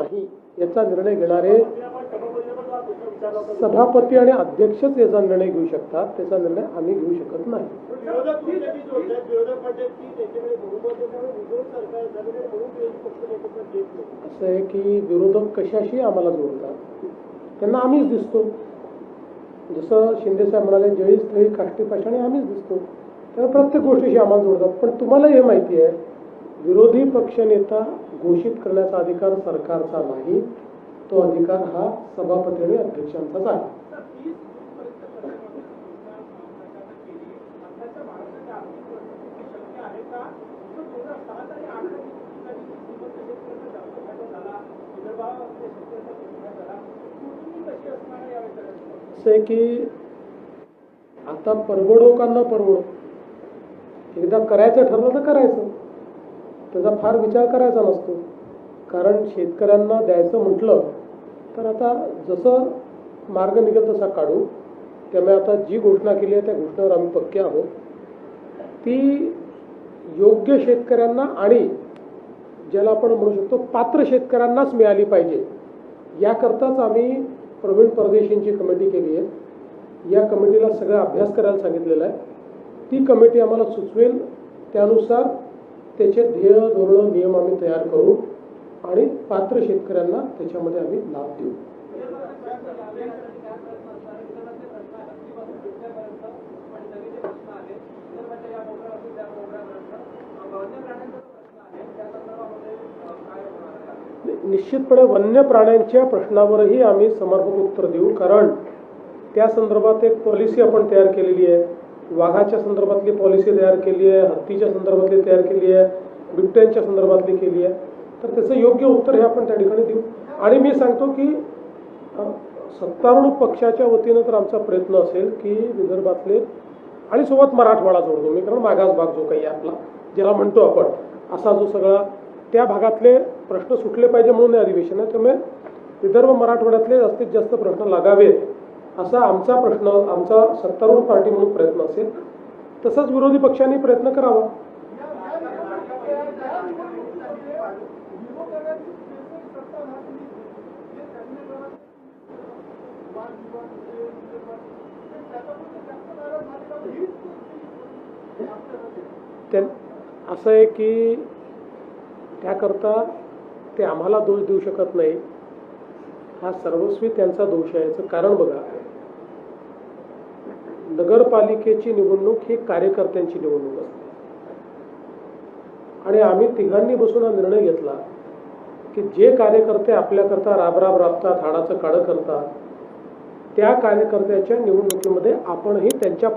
नाही याचा निर्णय घेणारे सभापती आणि अध्यक्षच याचा निर्णय घेऊ शकतात. त्याचा निर्णय आम्ही घेऊ शकत नाही. असं आहे की विरोधक कशाशी आम्हाला जोडतात? त्यांना आम्हीच दिसतो. जसं शिंदेसाहेब म्हणाले जळी स्थळी काष्टी पाषाणी आम्हीच दिसतो. त्यामुळे प्रत्येक गोष्टीशी आम्हाला जोडतात. पण तुम्हाला हे माहिती आहे विरोधी पक्षनेता घोषित करण्याचा अधिकार सरकारचा नाही तो अधिकार हा सभापती आणि अध्यक्षांचाच आहे. असं आहे की आता परवडो का न परवडो? एकदा करायचं ठरलं तर करायचं. त्याचा फार विचार करायचा नसतो. कारण शेतकऱ्यांना द्यायचं म्हटलं तर आता जसं मार्ग निघेल तसा काढू. त्यामुळे आता जी घोषणा केली आहे त्या घोषणेवर आम्ही पक्के आहोत. ती योग्य शेतकऱ्यांना आणि ज्याला आपण म्हणू शकतो पात्र शेतकऱ्यांनाच मिळाली पाहिजे. याकरताच आम्ही प्रवीण परदेशींची कमिटी केली आहे. या कमिटीला सगळा अभ्यास करायला सांगितलेला आहे. ती कमिटी आम्हाला सुचवेल त्यानुसार त्याचे ध्येय धोरण नियम आम्ही तयार करू आणि पात्र शेतकऱ्यांना त्याच्यामध्ये आम्ही लाभ देऊ. निश्चितपणे वन्य प्राण्यांच्या प्रश्नावरही आम्ही समर्पक उत्तर देऊ कारण त्या संदर्भात एक पॉलिसी आपण तयार केलेली आहे. वाघाच्या संदर्भातली पॉलिसी तयार केली आहे हत्तीच्या संदर्भातली तयार केली आहे बिबट्यांच्या संदर्भातली केली आहे. तर त्याचं योग्य उत्तर हे आपण त्या ठिकाणी देऊ. आणि मी सांगतो की सत्तारूढ पक्षाच्या वतीनं तर आमचा प्रयत्न असेल की विदर्भातले आणि सोबत मराठवाडा जोडतो. मी कारण मागास भाग जो काही आहे आपला ज्याला म्हणतो आपण असा जो सगळा त्या भागातले प्रश्न सुटले पाहिजे म्हणून हे अधिवेशन आहे. त्यामुळे विदर्भ मराठवाड्यातले जास्तीत जास्त प्रश्न लागावेत. असा आमचा प्रश्न आमचा सत्तारूढ पार्टी म्हणून प्रयत्न असेल तसंच विरोधी पक्षांनी प्रयत्न करावा. त्या असं आहे की त्याकरता ते आम्हाला दोष देऊ शकत नाही. हा सर्वस्वी त्यांचा दोष आहे याचं कारण बघा. नगरपालिकेची निवडणूक ही कार्यकर्त्यांची निवडणूक असते. आणि आम्ही तिघांनी बसून हा निर्णय घेतला की जे कार्यकर्ते आपल्याकरता राबराब राबतात हाडाचं काळं करतात त्या कार्यकर्त्याच्या निवडणुकीमध्ये आपणही त्यांच्या